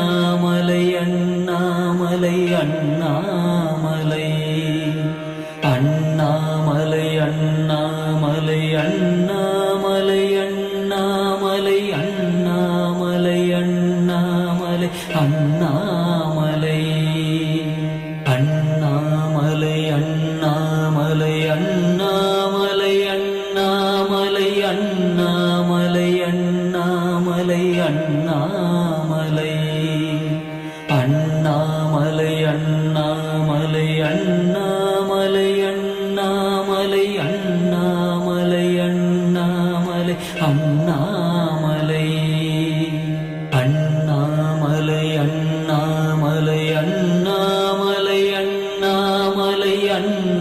Annamalai Annamalai Annamalai Annamalai Annamalai Annamalai Annamalai Annamalai Annamalai Annamalai Annamalai Annamalai Annamalai Annamalai Annamalai Anna Annamalai Annamalai. Annamalai Annamalai Annamalai Annamalai Annamalai Annamalai Annamalai. Annamalai Annamalai Annamalai Annamalai Anna